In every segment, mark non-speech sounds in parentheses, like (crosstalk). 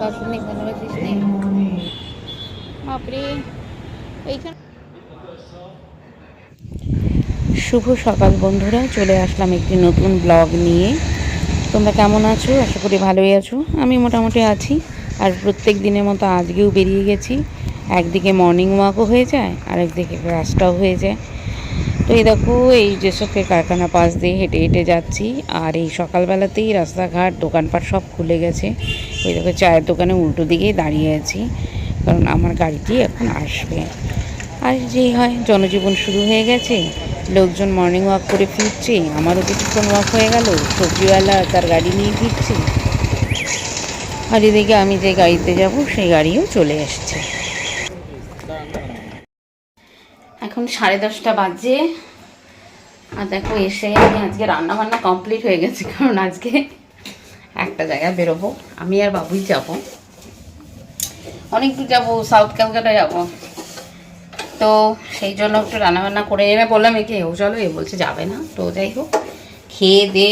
দার্শনিক বাপরে শুভ সকাল বন্ধুরা, চলে আসলাম একটি নতুন ব্লগ নিয়ে। তোমরা কেমন আছো? আশা করি ভালোই আছো। আমি মোটামুটি আছি। আর প্রত্যেক দিনের মতো আজকেও বেরিয়ে গেছি। একদিকে মর্নিং ওয়াকও হয়ে যায় আর একদিকে ক্লাসটাও হয়ে যায়। তো এই দেখো, এই যেসবকে কারখানা পাশ দিয়ে হেঁটে হেঁটে যাচ্ছি, আর এই সকালবেলাতেই রাস্তাঘাট, দোকানপাট সব খুলে গেছে। ওই দেখো, চায়ের দোকানে উল্টো দিকেই দাঁড়িয়ে আছি, কারণ আমার গাড়িটি এখন আসবে। আর যেই হয়, জনজীবন শুরু হয়ে গেছে, লোকজন মর্নিং ওয়াক করে ফিরছে, আমারও কিছুক্ষণ ওয়াক হয়ে গেল, সবজিওয়ালা তার গাড়ি নিয়ে ফিরছে। আর এদিকে আমি যে গাড়িতে যাব, সেই গাড়িও চলে এসছে। এখন সাড়ে দশটা বাজে। আর দেখো, এসে আমি আজকে রান্না বান্না কমপ্লিট হয়ে গেছে, কারণ আজকে একটা জায়গায় বেরোবো। আমি আর বাবুই যাব। অনেক দূর যাব সাউথ ক্যালকাটা যাব। তো সেই জন্য একটু রান্নাবান্না করে এনে বললাম, একে ও চলো, এ বলছে যাবে না। তো যাই হোক, খেয়ে দে,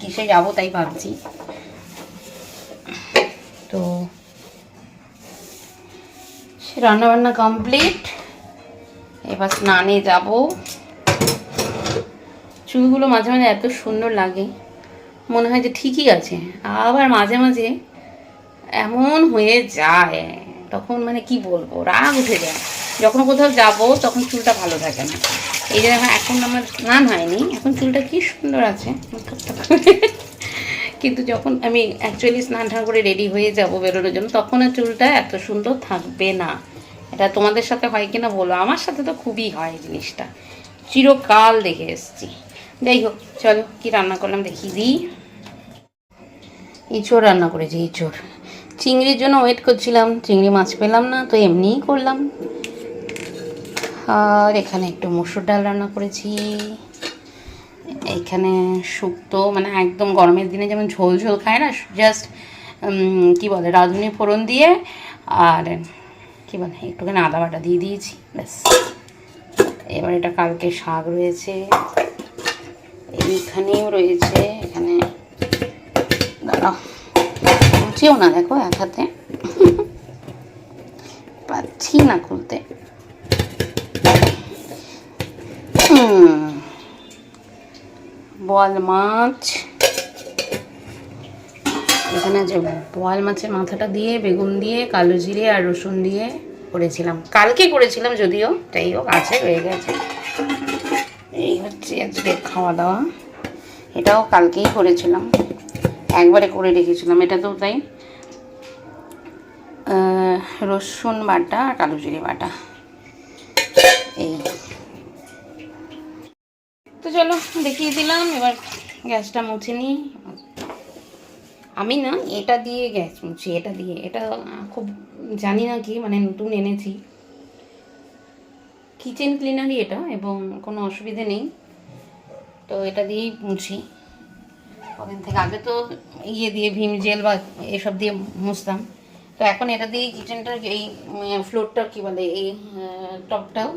কিসে যাব তাই ভাবছি। তো সে রান্নাবান্না কমপ্লিট এবার স্নানে যাব। চুলগুলো মাঝে মাঝে এত সুন্দর লাগে। মনে হয় যে ঠিকই আছে। আবার মাঝে মাঝে এমন হয়ে যায়, তখন মানে কি বলব, রাগ উঠে যায়। যখন কোথাও যাব, তখন চুলটা ভালো থাকে না। এই যে এখন আমার স্নান হয়নি, এখন চুলটা কি সুন্দর আছে। কিন্তু যখন আমি অ্যাকচুয়ালি স্নান ঠান করে রেডি হয়ে যাব বেরোনোর জন্য, তখন আর চুলটা এত সুন্দর থাকবে না। এটা তোমাদের সাথে হয় কিনা বলো? আমার সাথে তো খুবই হয় জিনিসটা। চিরকাল দেখে এসেছি। যাই হোক, চলো কি রান্না করলাম দেখি দিই ইঁচড় রান্না করেছি, ইঁচড়। চিংড়ির জন্য ওয়েট করছিলাম, চিংড়ি মাছ পেলাম না, তো এমনিই করলাম। আর এখানে একটু মসুর ডাল রান্না করেছি। এখানে শুক্তো মানে একদম গরমের দিনে যেমন ঝোল ঝোল খায় না জাস্ট কি বলে, রাঁধুনি ফোড়ন দিয়ে, আর, কি বলে, একটুখানি আদা বাটা দিয়ে দিয়েছি, ব্যাস। এবার এটা কালকে শাক রয়েছে। এইখানেও রয়েছে, এখানে, দাঁড়াও মুছেও না দেখো এক হাতে। পাচ্ছি না খুলতে। বোয়াল মাছ। এখানে আছে বোয়াল মাছের মাথাটা দিয়ে, বেগুন দিয়ে, কালো জিরে আর রসুন দিয়ে করেছিলাম। কালকে করেছিলাম যদিও, যাই হোক, আছে রয়ে গেছে। এই হচ্ছে আজকে খাওয়া দাওয়া। এটাও কালকেই করেছিলাম। একবারে করে রেখেছিলাম এটা তো তাই রসুন বাটা আর কালো বাটা। এই। তো চলো, দেখিয়ে দিলাম, এবার গ্যাসটা মুছে নিই। আমি না, এটা দিয়ে গ্যাস মুছি, এটা দিয়ে। এটা খুব জানি না কি মানে নতুন এনেছি। কিচেন ক্লিনারই এটা, এবং কোনো অসুবিধে নেই। তো এটা দিয়েই মুছি। কদিন থেকে আগে তো ইয়ে দিয়ে ভীম জেল বা এসব দিয়ে মুছতাম। তো এখন এটা দিয়ে কিচেনটা এই ফ্লোরটা কি বলে, এই টপটাও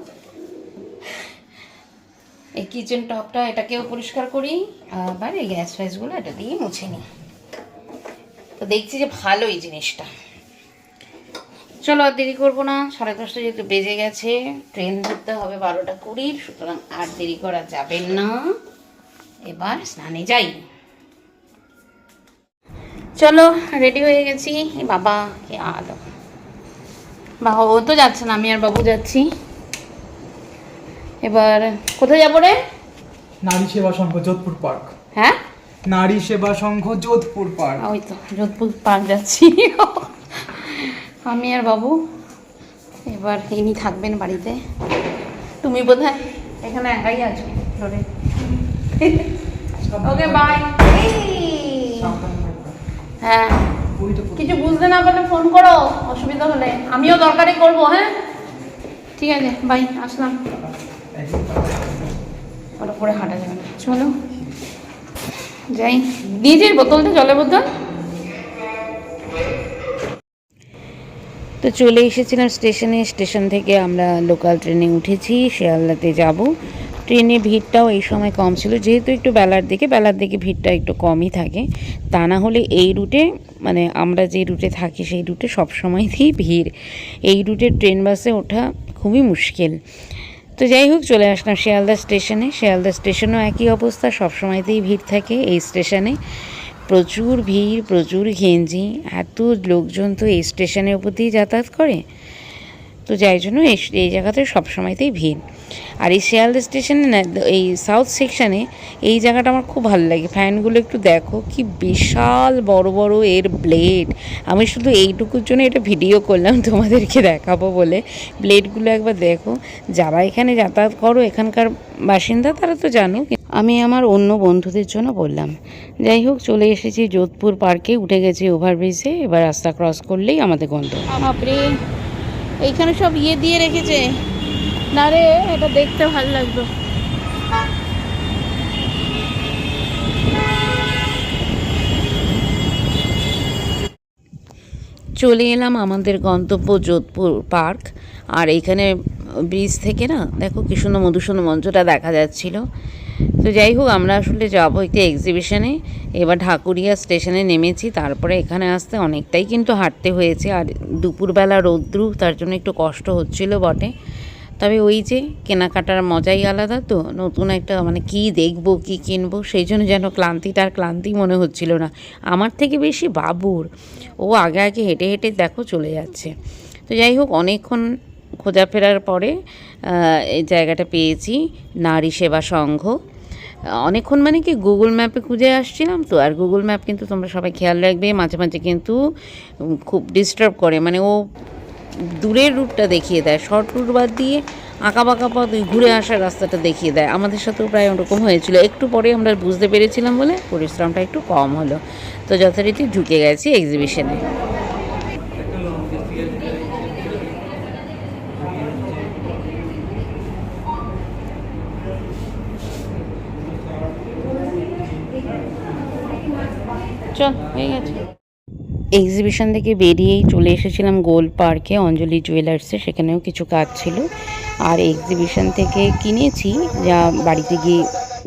এই কিচেন টপটা এটাকেও পরিষ্কার করি, আবার এই গ্যাস ফ্যাসগুলো এটা দিয়ে মুছে নিই। তো দেখছি যে ভালো এই জিনিসটা। চলো আর দেরি করব না সাড়ে দশটা যেহেতু বেজে গেছে ট্রেন ধরতে হবে বারোটা কুড়ির সুতরাং আর দেরি করা যাবে না। এবার স্নানে যাই। চলো রেডি হয়ে গেছি। বাবা কে আলো। বাবা ও তো যাচ্ছে না আমি আর বাবু যাচ্ছি। এবার কোথায় যাব রে? নারী সেবা সংঘ যোধপুর পার্ক। হ্যাঁ? নারী সেবা সংঘ যোধপুর পার্ক। ওই তো যোধপুর পার্ক যাচ্ছি। আমি আর বাবু। এবার ইনি থাকবেন বাড়িতে। তুমি বোধহয় এখানে একাই আছো ধরে। ওকে বাই হ্যাঁ। কিছু বুঝতে না পারলে ফোন করো অসুবিধা হলে। আমিও দরকারি করব হ্যাঁ? ঠিক আছে বাই আসলাম। ওটা করে হাঁটা যাবে না। চলো। যাই। দিয়েছিস বোতলটা জলের বোতল? তো চলে এসেছিলাম স্টেশনে। স্টেশন থেকে আমরা লোকাল ট্রেনে উঠেছি, শিয়ালদাতে যাব। ট্রেনে ভিড়টাও এই সময় কম ছিল, যেহেতু একটু বেলার দিকে বেলার দিকে ভিড়টা একটু কমই থাকে। তা না হলে এই রুটে মানে আমরা যে রুটে থাকি সেই রুটে সবসময়তেই ভিড়। এই রুটে ট্রেন বাসে ওঠা খুবই মুশকিল। তো যাই হোক, চলে আসলাম শিয়ালদা স্টেশনে। শিয়ালদা স্টেশনেও একই অবস্থা সবসময়তেই ভিড় থাকে এই স্টেশনে। প্রচুর ভিড়, প্রচুর ঘেঞ্জি, এত লোকজন তো এই স্টেশনের উপর দিয়ে যাতায়াত করে। তো যাই জন্য এই এই জায়গাতে সবসময়তেই ভিড়। আর এই শিয়ালদা স্টেশনে না, এই সাউথ সেকশানে এই জায়গাটা আমার খুব ভালো লাগে। ফ্যানগুলো একটু দেখো, কি বিশাল বড় বড় এর ব্লেড। আমি শুধু এইটুকুর জন্য এটা ভিডিও করলাম (laughs) তোমাদেরকে দেখাবো বলে। ব্লেডগুলো একবার দেখো। যারা এখানে যাতায়াত করো, এখানকার বাসিন্দা তারা তো জানো আমি আমার অন্য বন্ধুদের জন্য বললাম যাই হোক চলে এসেছি যোধপুর পার্কে উঠে গেছি ওভারব্রিজে এবার রাস্তা ক্রস করলেই আমাদের গন্তব্য বাপরে এইখানে সব ইয়ে দিয়ে রেখেছে। না রে এটা দেখতে ভালো লাগতো চলে এলাম আমাদের গন্তব্য যোধপুর পার্ক আর এইখানে ব্রিজ থেকে না দেখো কি সুন্দর মধুসূদন মঞ্চটা দেখা যাচ্ছিল। তো যাই হোক, আমরা আসলে যাব একটি এক্সিবিশনে এবার ঢাকুরিয়া স্টেশনে নেমেছি, তারপরে এখানে আসতে অনেকটাই কিন্তু হাঁটতে হয়েছে। আর দুপুরবেলা রৌদ্রু, তার জন্য একটু কষ্ট হচ্ছিল বটে। তবে ওই যে কেনাকাটার মজাই আলাদা তো, নতুন একটা মানে কি দেখব, কি কিনবো, সেই জন্য যেন ক্লান্তিটা আর ক্লান্তি মনে হচ্ছিল না। আমার থেকে বেশি বাবুর। ও আগে আগে হেঁটে হেঁটে দেখো চলে যাচ্ছে। তো যাই হোক, অনেকক্ষণ খোঁজাফেরার পরে এই জায়গাটা পেয়েছি, নারী সেবা সংঘ। অনেকক্ষণ মানে কি গুগল ম্যাপে খুঁজে আসছিলাম তো, আর গুগল ম্যাপ কিন্তু তোমরা সবাই খেয়াল রাখবে, মাঝে মাঝে কিন্তু খুব ডিস্টার্ব করে। মানে ও দূরের রুটটা দেখিয়ে দেয় শর্ট রুট বাদ দিয়ে আঁকা বাঁকা পথ ঘুরে আসার রাস্তাটা দেখিয়ে দেয়। আমাদের সাথেও প্রায় ওরকম হয়েছিল। একটু পরে আমরা বুঝতে পেরেছিলাম বলে পরিশ্রমটা একটু কম হলো। তো যথারীতি ঢুকে গেছি এক্সিবিশনে চল, হয়ে গেছে। এক্সিবিশন থেকে বেরিয়েই চলে এসেছিলাম গোল পার্কে, অঞ্জলি জুয়েলার্সে সেখানেও কিছু কাজ ছিল। আর এক্সিবিশন থেকে কিনেছি, যা বাড়িতে গিয়ে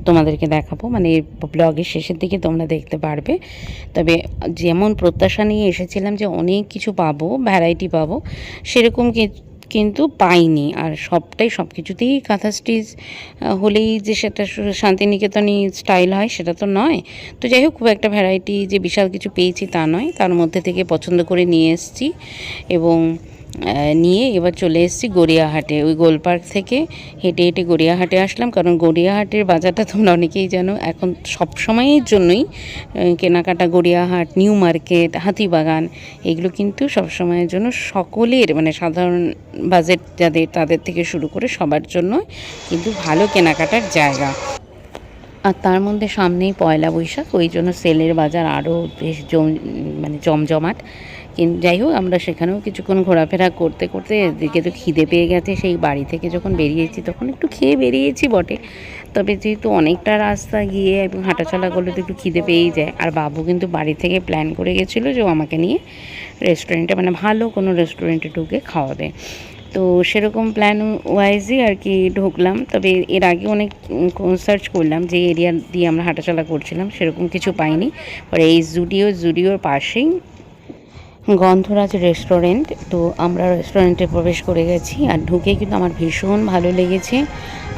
তোমাদেরকে দেখাবো। মানে ব্লগের শেষের দিকে তোমরা দেখতে পারবে। তবে যেমন প্রত্যাশা নিয়ে এসেছিলাম যে অনেক কিছু পাবো ভ্যারাইটি পাবো, সেরকম কিন্তু পাইনি। আর সবটাই সব কিছুতেই কাঁথা স্টিচ হলেই যে সেটা শান্তিনিকেতনই স্টাইল হয় সেটা তো নয়। তো যাই হোক, খুব একটা ভ্যারাইটি যে বিশাল কিছু পেয়েছি তা নয়। তার মধ্যে থেকে পছন্দ করে নিয়ে এসেছি এবং নিয়ে এবার চলে এসেছি গড়িয়াহাটে। ওই গোল পার্ক থেকে হেঁটে হেঁটে গড়িয়াহাটে আসলাম, কারণ গড়িয়াহাটের বাজারটা তোমরা অনেকেই জানো। এখন সব সময়ের জন্যই কেনাকাটা গড়িয়াহাট, নিউ মার্কেট হাতিবাগান এগুলো কিন্তু সব সময়ের জন্য সকলের মানে সাধারণ বাজেট যাদের, তাদের থেকে শুরু করে সবার জন্য কিন্তু ভালো কেনাকাটার জায়গা। আর তার মধ্যে সামনেই পয়লা বৈশাখ, ওই জন্য সেলের বাজার আরও বেশ জম মানে জমজমাট। কিন্তু যাই হোক, আমরা সেখানেও কিছুক্ষণ ঘোরাফেরা করতে করতে এদিকে তো খিদে পেয়ে গেছে। সেই বাড়ি থেকে যখন বেরিয়েছি, তখন একটু খেয়ে বেরিয়েছি বটে। তবে যেহেতু অনেকটা রাস্তা গিয়ে এবং হাঁটাচলা করলে তো একটু খিদে পেয়েই যায়। আর বাবু কিন্তু বাড়ি থেকে প্ল্যান করে গেছিল যে আমাকে নিয়ে রেস্টুরেন্টে মানে ভালো কোনো রেস্টুরেন্টে ঢুকে খাওয়াবে। তো সেরকম প্ল্যান ওয়াইজই আর কি ঢুকলাম। তবে এর আগে অনেক সার্চ করলাম যে এরিয়া দিয়ে আমরা হাঁটাচলা করছিলাম, সেরকম কিছু পাইনি। পরে এই জুডিও জুডিওর পাশেই গন্ধরাজ রেস্টুরেন্ট তো আমরা রেস্টুরেন্টে প্রবেশ করে গেছি আর ঢুকে কিন্তু আমার ভীষণ ভালো লেগেছে।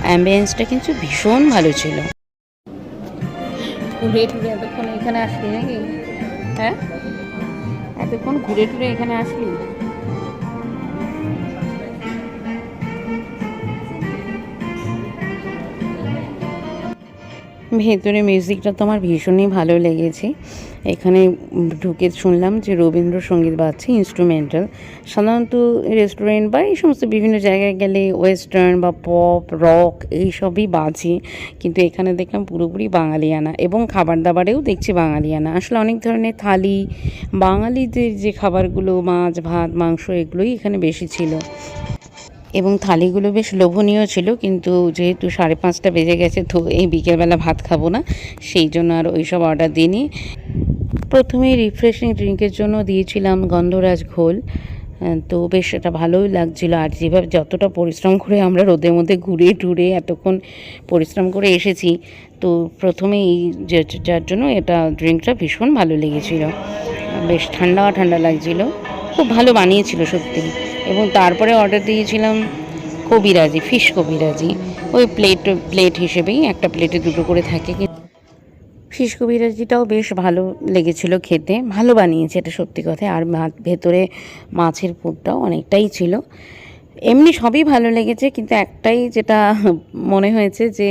অ্যাম্বিয়েন্সটা কিন্তু ভীষণ ভালো ছিল। ঘুরে টুরে এতক্ষণ এখানে আসলি নাকি? হ্যাঁ? এতক্ষণ ঘুরে টুরে এখানে আসলি? ভেতরে মিউজিকটা তো আমার ভীষণই ভালো লেগেছে। এখানে ঢুকে শুনলাম যে রবীন্দ্রসঙ্গীত বাজছে ইনস্ট্রুমেন্টাল সাধারণত রেস্টুরেন্ট বা এই সমস্ত বিভিন্ন জায়গায় গেলে ওয়েস্টার্ন বা পপ রক এইসবই বাজে। কিন্তু এখানে দেখলাম পুরোপুরি বাঙালিয়ানা এবং খাবার দাবারেও দেখছি বাঙালিয়ানা। আসলে অনেক ধরনের থালি, বাঙালিদের যে খাবারগুলো, মাছ, ভাত, মাংস, এগুলোই এখানে বেশি ছিল। এবং থালিগুলো বেশ লোভনীয় ছিল, কিন্তু যেহেতু সাড়ে পাঁচটা বেজে গেছে, তো এই বিকেলবেলা ভাত খাব না, সেই জন্য আর ওইসব অর্ডার দিইনি। প্রথমে রিফ্রেশিং ড্রিঙ্কের জন্য দিয়েছিলাম গন্ধরাজ ঘোল। তো বেশ এটা ভালোই লাগছিল। আর যেভাবে যতটা পরিশ্রম করে আমরা রোদের মধ্যে ঘুরে টুরে এতক্ষণ পরিশ্রম করে এসেছি, তো প্রথমে এই যার জন্য এটা ড্রিঙ্কটা ভীষণ ভালো লেগেছিলো। বেশ ঠান্ডা ঠান্ডা লাগছিল। খুব ভালো বানিয়েছিল সত্যি। এবং তারপরে অর্ডার দিয়েছিলাম কবিরাজি ফিশ কবিরাজি। ওই প্লেট প্লেট হিসেবেই একটা প্লেটে দুটো করে থাকে। ফিশ কবিরাজিটাও বেশ ভালো লেগেছিল খেতে। ভালো বানিয়েছে এটা সত্যি কথা। আর ভেতরে মাছের পুরটাও অনেকটাই ছিল। এমনি সবই ভালো লেগেছে, কিন্তু একটাই যেটা মনে হয়েছে যে,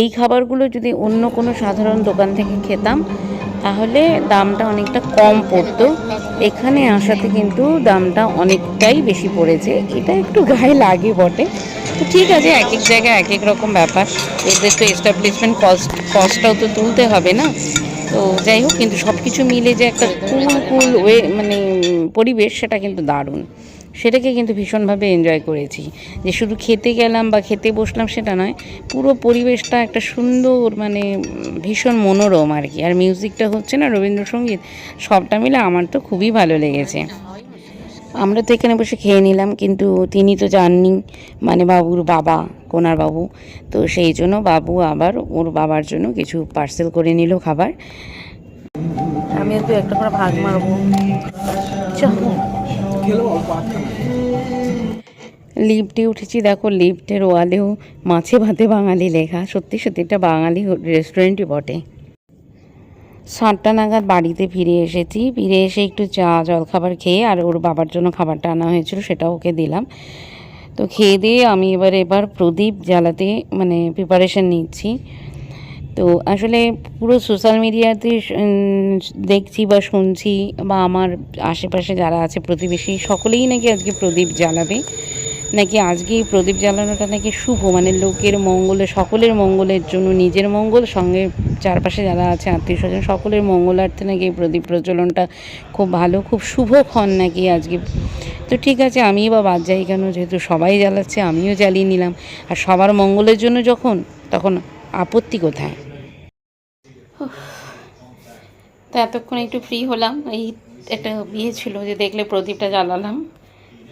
এই খাবারগুলো যদি অন্য কোনো সাধারণ দোকান থেকে খেতাম তাহলে দামটা অনেকটা কম পড়তো। এখানে আসাতে কিন্তু দামটা অনেকটাই বেশি পড়েছে। এটা একটু গায়ে লাগে বটে। তো ঠিক আছে এক এক জায়গায় এক এক রকম ব্যাপার। এদের তো এস্টাবলিশমেন্ট কস্ট কস্টটাও তো তুলতে হবে না। তো যাই হোক, কিন্তু সব কিছু মিলে যে একটা কুল কুল ওয়ে মানে পরিবেশ, সেটা কিন্তু দারুণ। সেটাকে কিন্তু ভীষণভাবে এনজয় করেছি। যে শুধু খেতে গেলাম বা খেতে বসলাম সেটা নয়, পুরো পরিবেশটা একটা সুন্দর মানে ভীষণ মনোরম আর কি। আর মিউজিকটা হচ্ছে না রবীন্দ্রসঙ্গীত, সবটা মিলে আমার তো খুবই ভালো লেগেছে। আমরা তো এখানে বসে খেয়ে নিলাম, কিন্তু তিনি তো জাননি মানে বাবুর বাবা, কোনার বাবু। তো সেই জন্য বাবু আবার ওর বাবার জন্য কিছু পার্সেল করে নিল খাবার। আমি একটা করে ভাগ মারবো। লিফটে উঠেছি, দেখো লিফটের ওয়ালেও মাছে ভাতে বাঙালি লেখা। সত্যি সত্যি, এটা বাঙালি রেস্টুরেন্টই বটে। সাতটা নাগাদ বাড়িতে ফিরে এসেছি। ফিরে এসে একটু চা, জলখাবার খেয়ে আর ওর বাবার জন্য খাবারটা আনা হয়েছিল সেটা ওকে দিলাম। তো খেয়ে দিয়ে আমি এবার এবার প্রদীপ জ্বালাতে মানে প্রিপারেশন নিচ্ছি। তো আসলে পুরো সোশ্যাল মিডিয়াতে দেখছি বা শুনছি বা আমার আশেপাশে যারা আছে প্রতিবেশী, সকলেই নাকি আজকে প্রদীপ জ্বালাবে। নাকি আজকে এই প্রদীপ জ্বালানোটা নাকি শুভ? মানে লোকের মঙ্গলে, সকলের মঙ্গলের জন্য, নিজের মঙ্গল, সঙ্গে চারপাশে যারা আছে, আত্মীয় স্বজন, সকলের মঙ্গলার্থে নাকি এই প্রদীপ প্রচলনটা খুব ভালো, খুব শুভক্ষণ নাকি আজকে। তো ঠিক আছে আমি বা বাদ যাই কেন? যেহেতু সবাই জ্বালাচ্ছে, আমিও জ্বালিয়ে নিলাম। আর সবার মঙ্গলের জন্য যখন, তখন আপত্তি কোথায়? তো এতক্ষণ একটু ফ্রি হলাম। এই একটা বিয়ে ছিল যে দেখলে প্রদীপটা জ্বালালাম।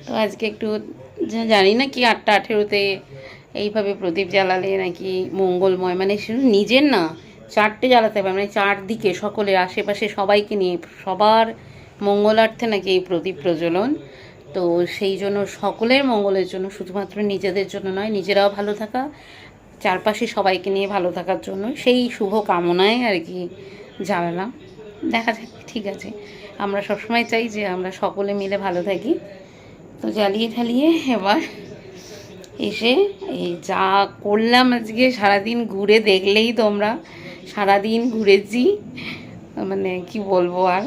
তো আজকে একটু জানি না কি আটটা আঠেরোতে এইভাবে প্রদীপ জ্বালালে নাকি মঙ্গলময়। মানে শুধু নিজের না, চারটে জ্বালাতে হবে মানে চারদিকে সকলের আশেপাশে সবাইকে নিয়ে সবার মঙ্গলার্থে নাকি এই প্রদীপ প্রজ্বলন। তো সেই জন্য সকলের মঙ্গলের জন্য, শুধুমাত্র নিজেদের জন্য নয়, নিজেরাও ভালো থাকা। চারপাশে সবাইকে নিয়ে ভালো থাকার জন্য সেই শুভ কামনায় আর কি জ্বালালাম দেখা যাক, ঠিক আছে। আমরা সবসময় চাই যে আমরা সকলে মিলে ভালো থাকি। তো জ্বালিয়ে ঠালিয়ে এবার এসে এই যা করলাম আজকে, সারাদিন ঘুরে দেখলেই তোমরা, সারাদিন ঘুরেছি মানে কি বলব আর?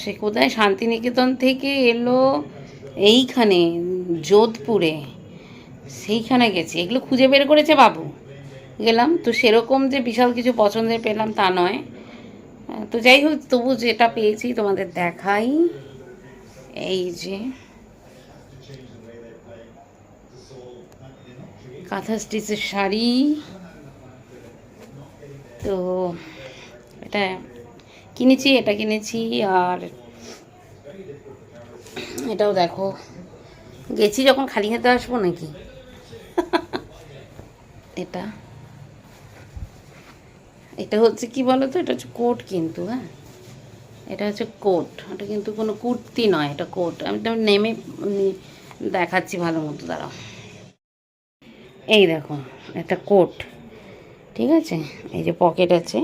সে কোথায়? শান্তিনিকেতন থেকে এলো এইখানে, যোধপুরে। সেইখানে গেছি। এগুলো খুঁজে বের করেছে বাবু। গেলাম। তো সেরকম যে বিশাল কিছু পছন্দের পেলাম তা নয়। তো যাই হোক, তবু যেটা পেয়েছি তোমাদের দেখাই। এই যে কাঁথা স্টিচের শাড়ি। তো এটা কিনেছি এটা কিনেছি, আর এটাও দেখো। গেছি যখন খালি হাতে আসব নাকি? এটা। এটা হচ্ছে কি বলো তো এটা হচ্ছে কোট কিন্তু হ্যাঁ? এটা হচ্ছে কোট। এটা কিন্তু কোনো কুর্তি নয়, এটা কোট। আমি তো নেমে দেখাচ্ছি ভালো মতো, দাঁড়াও। এই দেখো, একটা কোট, ঠিক আছে? এই যে পকেট আছে।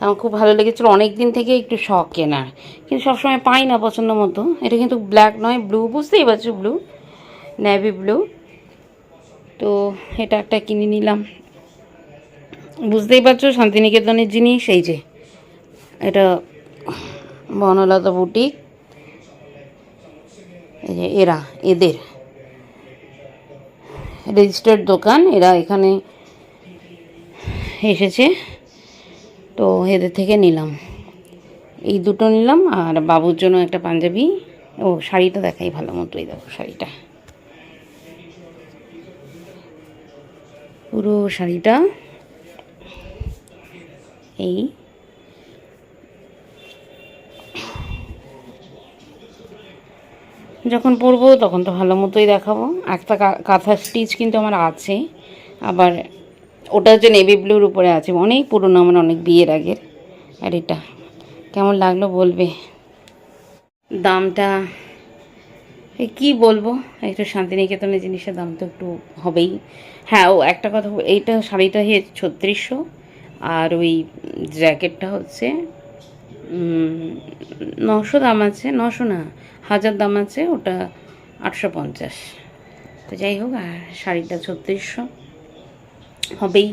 আমার খুব ভালো লেগেছিলো অনেক দিন থেকে একটু শখ কেনার। কিন্তু সবসময় পাই না পছন্দ মতো। এটা কিন্তু ব্ল্যাক নয়, ব্লু, বুঝতেই পারছ ব্লু, নেভি ব্লু। তো এটা একটা কিনে নিলাম। বুঝতেই পারছ, শান্তিনিকেতনের জিনিস, এই যে, এটা বনলতা বুটিক, এই যে, এরা, এদের। রেজিস্টার্ড দোকান, এরা এখানে এসেছে, তো এদের থেকে নিলাম। এই দুটো নিলাম, আর বাবুর জন্য একটা পাঞ্জাবি। ও, শাড়িটা দেখাই ভালো মতো এই দেখো শাড়িটা। পুরো শাড়িটা। এই। যখন পরবো তখন তো ভালো মতোই দেখাবো। একটা কাঁথা স্টিচ কিন্তু আমার আছে। আবার ওটা হচ্ছে নেভি ব্লুর উপরে আছে, অনেক পুরনো, আমার অনেক বিয়ের আগের। আর এটা কেমন লাগল বলবে? দামটা কী বলব? একটু শান্তিনিকেতনের জিনিসের দাম তো একটু হবেই। হ্যাঁ ও একটা কথা এইটা শাড়িটা হচ্ছে ছত্রিশশো, আর ওই জ্যাকেটটা হচ্ছে নশো দাম আছে, নশো না, হাজার দাম আছে, ওটা আটশো পঞ্চাশ। তো যাই হোক, আর শাড়িটা ছত্রিশশো, হবেই।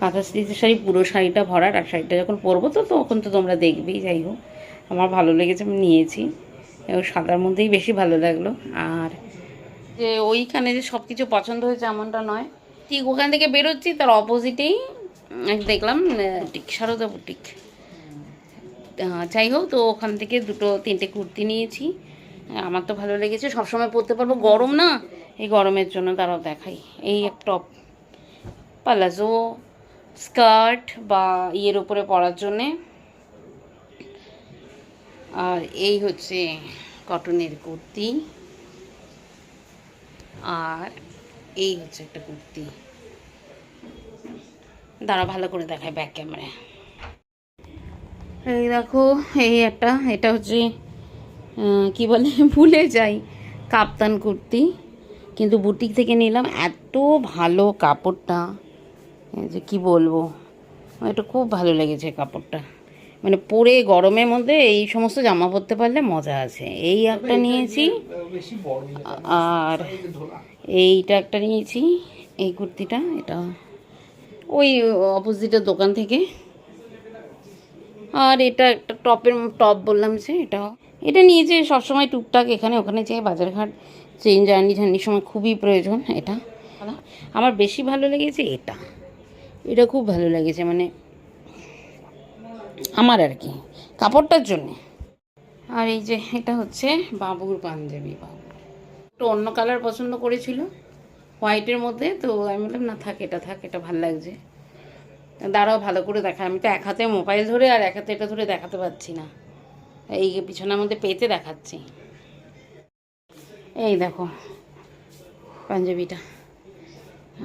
কাঁথা স্টিচের শাড়ি, পুরো শাড়িটা ভরার আর শাড়িটা যখন পরবো তো তখন তো তোমরা দেখবেই, যাই হোক। আমার ভালো লেগেছে, আমি নিয়েছি। এবং সাদার মধ্যেই বেশি ভালো লাগল। আর যে ওইখানে যে সব কিছু পছন্দ হয়েছে এমনটা নয়। ঠিক ওখান থেকে বেরোচ্ছি, তার অপোজিটেই দেখলাম বুটিক সারদা বুটিক যাই হোক, তো ওখান থেকে দুটো, তিনটে কুর্তি নিয়েছি। আমার তো ভালো লেগেছে, সবসময় পরতে পারব। গরম না, এই গরমের জন্য তারাও দেখাই। এই এক টপ পালাজো স্কার্ট বা ইয়ের উপরে পরার জন্যে। আর এই হচ্ছে কটনের কুর্তি। আর এই হচ্ছে একটা কুর্তি। দাঁড়া ভালো করে দেখায় ব্যাক ক্যামেরায় এই দেখো, এই একটা, এটা হচ্ছে কি বলে, (laughs) ভুলে যাই, কাপ্তান কুর্তি। কিন্তু বুটিক থেকে নিলাম এত ভালো কাপড়টা। যে কি বলব এটা খুব ভালো লেগেছে কাপড়টা। মানে পরে গরমের মধ্যে এই সমস্ত জামা পরতে পারলে মজা আছে। এই একটা নিয়েছি। আর এইটা একটা নিয়েছি এই কুর্তিটা এটা ওই অপোজিটের দোকান থেকে। আর এটা একটা টপের টপ বললাম যে এটা এটা নিয়েছে সবসময় টুকটাক এখানে ওখানে যেয়ে বাজারঘাট ট্রেন জার্নি ঝার্নির সময় খুবই প্রয়োজন এটা। আমার বেশি ভালো লেগেছে এটা। এটা খুব ভালো লেগেছে মানে আমার আর কি, কাপড়টার জন্যে। আর এই যে, এটা হচ্ছে বাবুর পাঞ্জাবি বাবু। একটু অন্য কালার পছন্দ করেছিল, হোয়াইটের মধ্যে, তো আমি বললাম, না, থাক, এটা থাক, এটা ভালো লাগছে। দাঁড়াও, ভালো করে দেখা আমি তো এক হাতে মোবাইল ধরে আর এক হাতে এটা ধরে দেখাতে পারছি না। এই পিছনের মধ্যে পেতে দেখাচ্ছি। এই দেখো, পাঞ্জাবিটা।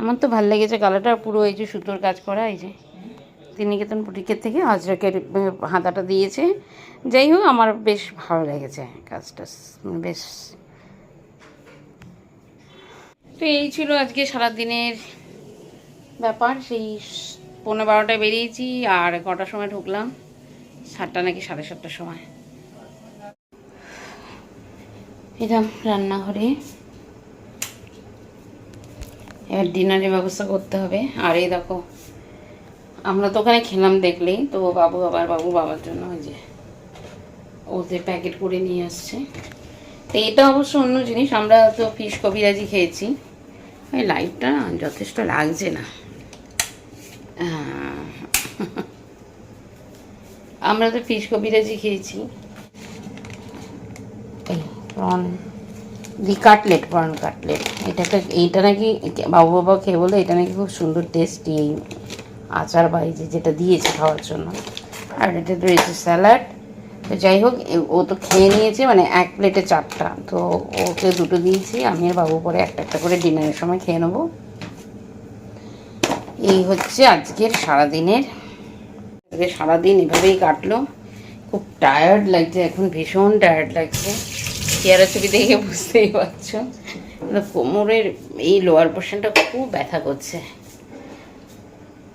আমার তো ভালো লেগেছে কালারটা, পুরো এই যে সুতোর কাজ করা, এই যে। তিনিকেতন বুটিকের থেকে আজরাকের হাতাটা দিয়েছে। যাই হোক, আমার বেশ ভালো লেগেছে কাজটা মানে বেশ। তো এই ছিল আজকে সারাদিনের ব্যাপার। সেই পনেরো বারোটায় বেরিয়েছি আর কটার সময় ঢুকলাম। সাতটা নাকি সাড়ে সাতটার সময়। এলাম রান্নাঘরে। এবার ডিনারের ব্যবস্থা করতে হবে। আর এই দেখো আমরা তো ওখানে খেলাম দেখলেই, তো বাবু আবার বাবু বাবার জন্য ওই যে ওদের প্যাকেট করে নিয়ে আসছে। তো এটা অবশ্য অন্য জিনিস, আমরা তো ফিশ কবিরাজি খেয়েছি। এই লাইটটা যথেষ্ট লাগছে না। আমরা তো ফিশ কবিরাজি খেয়েছি। এই prawn the cutlet prawn cutlet এটা এইটা নাকি, বাবু বাবা খেয়ে বলে এটা নাকি খুব সুন্দর টেস্টি এই আচার বা যে যেটা দিয়েছে খাওয়ার জন্য। আর এটা রয়েছে স্যালাড। তো যাই হোক ও তো খেয়ে নিয়েছে মানে এক প্লেটে চারটা। তো ওকে দুটো দিয়েছি, আমি আর বাবু পরে একটা একটা করে ডিনারের সময় খেয়ে নেব। এই হচ্ছে আজকের সারাদিনের। সারাদিন এভাবেই কাটলো। খুব টায়ার্ড লাগছে, এখন ভীষণ টায়ার্ড লাগছে। চেয়ারা ছবি দেখে বুঝতেই পারছ। কিন্তু কোমরের এই লোয়ার পোর্শনটা খুব ব্যথা করছে।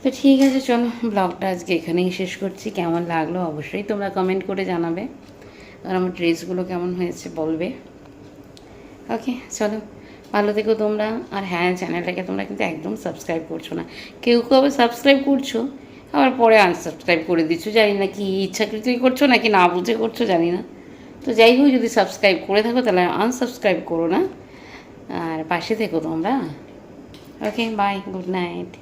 তো ঠিক আছে, চলো ব্লগটা আজকে এখানেই শেষ করছি। কেমন লাগল অবশ্যই তোমরা কমেন্ট করে জানাবে। আর আমার ড্রেসগুলো কেমন হয়েছে বলবে। ওকে চলো। ভালো থেকো তোমরা। আর হ্যাঁ চ্যানেলটাকে তোমরা কিন্তু একদম সাবস্ক্রাইব করছ না। কেউ কেউ আবার সাবস্ক্রাইব করছ। আবার পরে আনসাবস্ক্রাইব করে দিচ্ছ। জানি না কি ইচ্ছাকৃতই করছ নাকি না বুঝে করছ, জানি না। তো যাই হোক, যদি সাবস্ক্রাইব করে থাকো তাহলে আনসাবস্ক্রাইব করো না। আর পাশে থেকো তোমরা। Okay bye good night